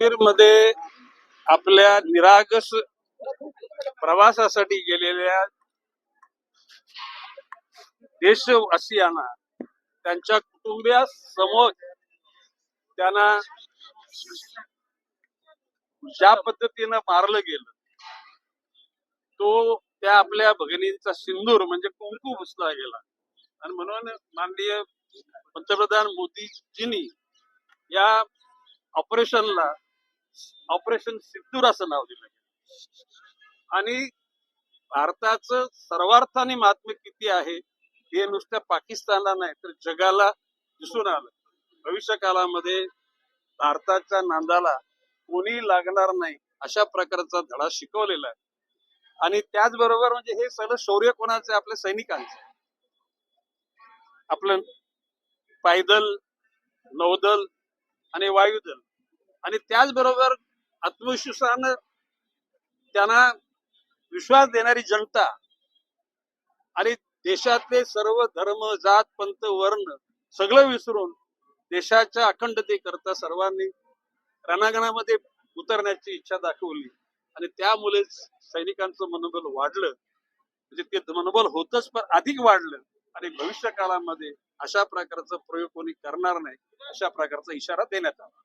काश्मीरमध्ये आपल्या निरागस प्रवासासाठी गेलेल्या देशवासियांना त्यांच्या कुटुंबियासमोर त्यांना ज्या पद्धतीनं मारलं गेलं तो त्या आपल्या भगिनींचा सिंदूर म्हणजे कुंकू पुसला गेला. आणि म्हणून माननीय पंतप्रधान मोदीजींनी या ऑपरेशनला ऑपरेशन सिद्धूर असं नाव दिलं आणि भारताचं सर्वार्थाने महात्म्य किती आहे हे नुसत्या पाकिस्तानला नाही तर जगाला दिसून आलं. भविष्य काळामध्ये भारताच्या नांदाला कोणी लागणार नाही अशा प्रकारचा धडा शिकवलेला आहे. आणि त्याचबरोबर म्हणजे हे सगळं शौर्य कोणाचं आपल्या सैनिकांचं आपलं पायदल नौदल आणि वायुदल. आणि त्याचबरोबर आत्मविश्वासानं त्यांना विश्वास देणारी जनता आणि देशातले सर्व धर्म जात पंत वर्ण सगळं विसरून देशाच्या अखंडतेकरता सर्वांनी रणांगणामध्ये उतरण्याची इच्छा दाखवली. आणि त्यामुळे सैनिकांचं मनोबल वाढलं. म्हणजे ते मनोबल होतच पण अधिक वाढलं. आणि भविष्य काळामध्ये अशा प्रकारचा प्रयोग कोणी करणार नाही अशा प्रकारचा इशारा देण्यात आला.